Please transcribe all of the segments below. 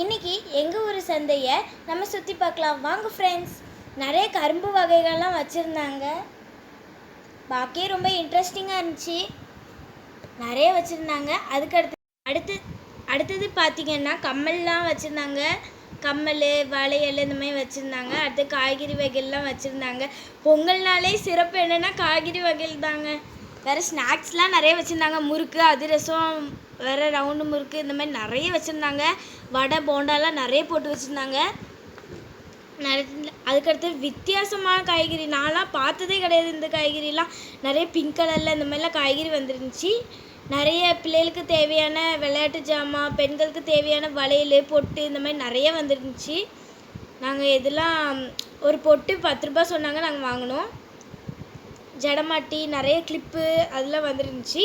இன்னைக்கு எங்கள் ஊர் சந்தையை நம்ம சுற்றி பார்க்கலாம். வாங்க ஃப்ரெண்ட்ஸ் நிறைய கரும்பு வகைகள்லாம் வச்சுருந்தாங்க. பார்க்கவே ரொம்ப இன்ட்ரெஸ்டிங்காக இருந்துச்சு. நிறைய வச்சுருந்தாங்க. அதுக்கு அடுத்து அடுத்து அடுத்தது பார்த்திங்கன்னா கம்மல்லாம் வச்சுருந்தாங்க. கம்மல் வளையல் இந்த மாதிரி வச்சுருந்தாங்க. அடுத்து காய்கறி வகைகள்லாம் வச்சுருந்தாங்க. பொங்கல்னாலே சிறப்பு என்னென்னா காய்கறி வகைகள் தாங்க வேறு ஸ்நாக்ஸ்லாம் நிறைய வச்சுருந்தாங்க. முறுக்கு அதிரசம் வேறு ரவுண்டு முறுக்கு இந்த மாதிரி நிறைய வச்சுருந்தாங்க. வடை போண்டாலாம் நிறைய போட்டு வச்சுருந்தாங்க. நிறைய அதுக்கடுத்து வித்தியாசமான காய்கறி. நான்லாம் பார்த்ததே கிடையாது இந்த காய்கறிலாம். நிறைய பிங்க் கலரில் இந்த மாதிரிலாம் காய்கறி வந்துருந்துச்சு. நிறைய பிள்ளைகளுக்கு தேவையான விளையாட்டு ஜாமான் பெண்களுக்கு தேவையான வளையல் பொட்டு இந்த மாதிரி நிறைய வந்துருந்துச்சு. நாங்கள் இதெல்லாம் ஒரு பொட்டு பத்து ரூபா சொன்னாங்க நாங்கள் வாங்கினோம். ஜடமாட்டி நிறைய கிளிப்பு அதெல்லாம் வந்துருந்துச்சு.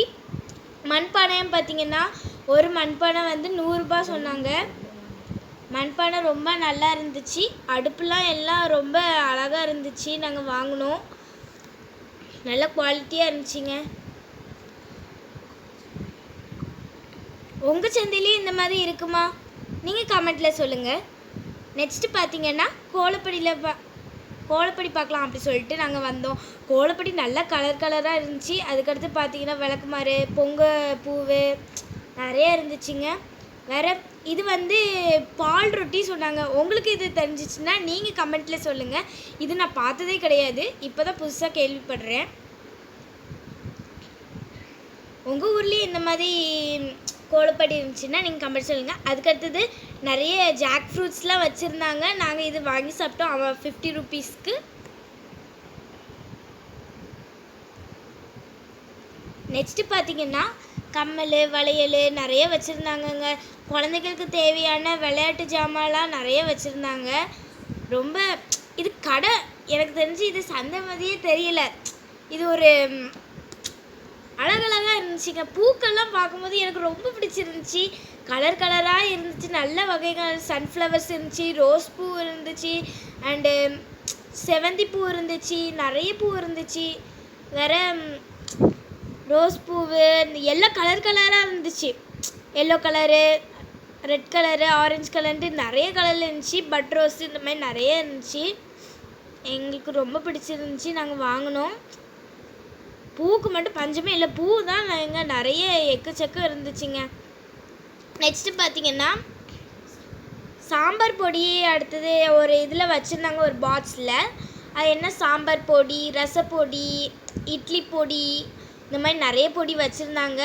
மண்பானையும் பார்த்தீங்கன்னா ஒரு மண்பானை வந்து நூறுரூபா சொன்னாங்க. மண்பானை ரொம்ப நல்லா இருந்துச்சு. அடுப்புலாம் எல்லாம் ரொம்ப அழகாக இருந்துச்சு. நாங்கள் வாங்கினோம். நல்ல குவாலிட்டியாக இருந்துச்சுங்க. உங்கள் சந்தையிலையும் இந்த மாதிரி இருக்குமா? நீங்கள் கமெண்ட்டில் சொல்லுங்கள் நெக்ஸ்ட்டு பார்த்தீங்கன்னா கோலப்படியில் பா கோலப்படி பார்க்கலாம் அப்படி சொல்லிட்டு நாங்கள் வந்தோம். கோலப்படி நல்லா கலர் கலராக இருந்துச்சு. அதுக்கடுத்து பார்த்தீங்கன்னா விளக்குமாறு பொங்க பூவு நிறையா இருந்துச்சுங்க. வேறு இது வந்து பால் ரொட்டி சொன்னாங்க. உங்களுக்கு இது தெரிஞ்சிச்சுன்னா நீங்கள் கமெண்ட்டில் சொல்லுங்கள் இது நான் பார்த்ததே கிடையாது. இப்போ தான் புதுசாக கேள்விப்படுறேன். உங்கள் ஊர்லேயும் இந்த மாதிரி கோலப்படி இருந்துச்சுன்னா நீங்கள் கமெண்ட் சொல்லுங்கள் அதுக்கடுத்தது நிறைய ஜாக் ஃப்ரூட்ஸ்லாம் வச்சுருந்தாங்க. நாங்கள் இது வாங்கி சாப்பிட்டோம். அவன் ஃபிஃப்டி ருபீஸ்க்கு நெக்ஸ்ட்டு பார்த்தீங்கன்னா கம்மல் வளையல் நிறைய வச்சுருந்தாங்கங்க. குழந்தைகளுக்கு தேவையான விளையாட்டு ஜாமான்லாம் நிறைய வச்சுருந்தாங்க. ரொம்ப இது கடை. எனக்கு தெரிஞ்சு இது சந்தை மாதிரியே தெரியல. இது ஒரு அழகழகாக இருந்துச்சுங்க. பூக்கள்லாம் பார்க்கும்போது எனக்கு ரொம்ப பிடிச்சிருந்துச்சு. கலர் கலராக இருந்துச்சு. நல்ல வகைகள். சன்ஃப்ளவர்ஸ் இருந்துச்சு ரோஸ் பூ இருந்துச்சு அண்டு um, செவந்தி பூ இருந்துச்சு நிறைய பூ இருந்துச்சு. வேற ரோஸ் பூவு எல்லாம் கலர் கலராக இருந்துச்சு. Yellow colour red colour orange கலர்ன்ட்டு நிறைய கலரில் இருந்துச்சு. பட் ரோஸ் இந்த மாதிரி நிறைய இருந்துச்சு. எங்களுக்கு ரொம்ப பிடிச்சிருந்துச்சு. நாங்கள் வாங்கினோம். பூவுக்கு மட்டும் பஞ்சமே இல்லை. பூ தான் எங்க நிறைய எக்கச்சக்கம் இருந்துச்சுங்க. நெக்ஸ்ட்டு பார்த்தீங்கன்னா சாம்பார் பொடி அடுத்தது ஒரு இதில் வச்சுருந்தாங்க ஒரு பாக்ஸில் அது என்ன? சாம்பார் பொடி ரசப்பொடி இட்லி பொடி இந்த மாதிரி நிறைய பொடி வச்சுருந்தாங்க.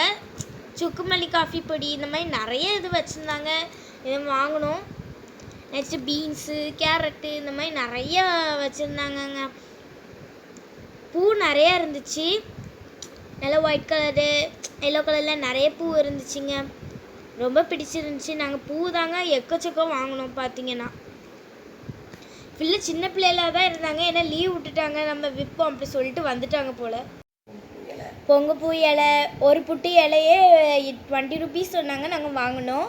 சுக்குமல்லி காஃபி பொடி இந்த மாதிரி நிறைய இது வச்சுருந்தாங்க. இது வாங்கினோம் நெக்ஸ்ட்டு பீன்ஸு கேரட்டு இந்த மாதிரி நிறைய வச்சுருந்தாங்கங்க. பூ நிறைய இருந்துச்சு. நல்லா ஒயிட் கலரு எல்லோ கலரில் நிறைய பூ இருந்துச்சுங்க. ரொம்ப பிடிச்சிருந்துச்சு. நாங்கள் பூ தாங்க எக்கச்சக்கம் வாங்கினோம் பார்த்தீங்கன்னா பிள்ளை சின்ன பிள்ளையில தான் இருந்தாங்க. ஏன்னா லீவ் விட்டுட்டாங்க. நம்ம விற்போம் அப்படி சொல்லிட்டு வந்துட்டாங்க போல். பொங்கப்பூ இலை ஒரு புட்டு இலையே டுவெண்ட்டி ருபீஸ் சொன்னாங்க. நாங்கள் வாங்கினோம்.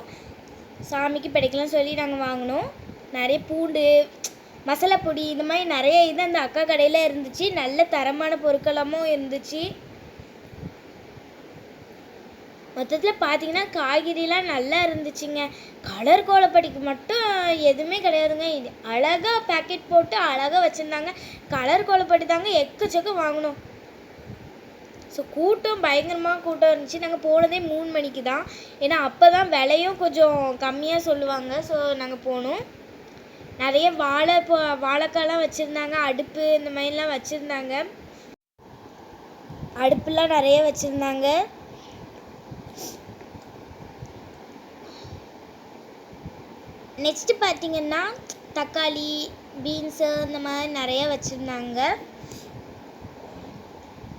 சாமிக்கு படைக்கலாம் சொல்லி நாங்கள் வாங்கினோம். நிறைய பூண்டு மசாலா பொடி இந்த மாதிரி நிறைய இது அந்த அக்கா கடையில் இருந்துச்சு. நல்ல தரமான பொருட்களமும் இருந்துச்சு. மொத்தத்தில் பார்த்தீங்கன்னா காய்கறிலாம் நல்லா இருந்துச்சுங்க. கலர் கோலப்படிக்கு மட்டும் எதுவுமே கிடையாதுங்க. இது அழகாக பேக்கெட் போட்டு அழகாக வச்சுருந்தாங்க. கலர் கோலப்படி தாங்க எக்கச்சக்கம் வாங்கினோம். ஸோ கூட்டம் பயங்கரமாக கூட்டம் இருந்துச்சு. நாங்கள் போனதே மூணு மணிக்கு தான். ஏன்னா அப்போ தான் விலையும் கொஞ்சம் கம்மியாக சொல்லுவாங்க. ஸோ நாங்கள் போனோம். நிறைய வாழை இப்போ வாழைக்காய்லாம் வச்சுருந்தாங்க. அடுப்பு இந்த மாதிரிலாம் வச்சுருந்தாங்க. அடுப்புலாம் நிறைய வச்சுருந்தாங்க. நெக்ஸ்ட்டு பார்த்தீங்கன்னா தக்காளி பீன்ஸு இந்த மாதிரி நிறையா வச்சுருந்தாங்க.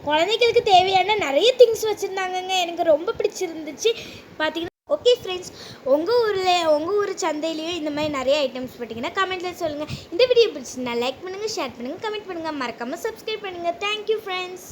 குழந்தைகளுக்கு தேவையான நிறைய திங்ஸ் வச்சுருந்தாங்கங்க. எனக்கு ரொம்ப பிடிச்சிருந்துச்சு. பார்த்தீங்கன்னா ஓகே ஃப்ரெண்ட்ஸ் உங்கள் ஊரில் உங்கள் ஊர் சந்தையிலையும் இந்த மாதிரி நிறைய ஐட்டம்ஸ் பார்த்தீங்கன்னா கமெண்ட்டில் சொல்லுங்கள் இந்த வீடியோ பிடிச்சிருந்தா லைக் பண்ணுங்கள் ஷேர் பண்ணுங்கள் கமெண்ட் பண்ணுங்கள் மறக்காமல் சப்ஸ்கிரைப் பண்ணுங்கள் தேங்க்யூ ஃப்ரெண்ட்ஸ்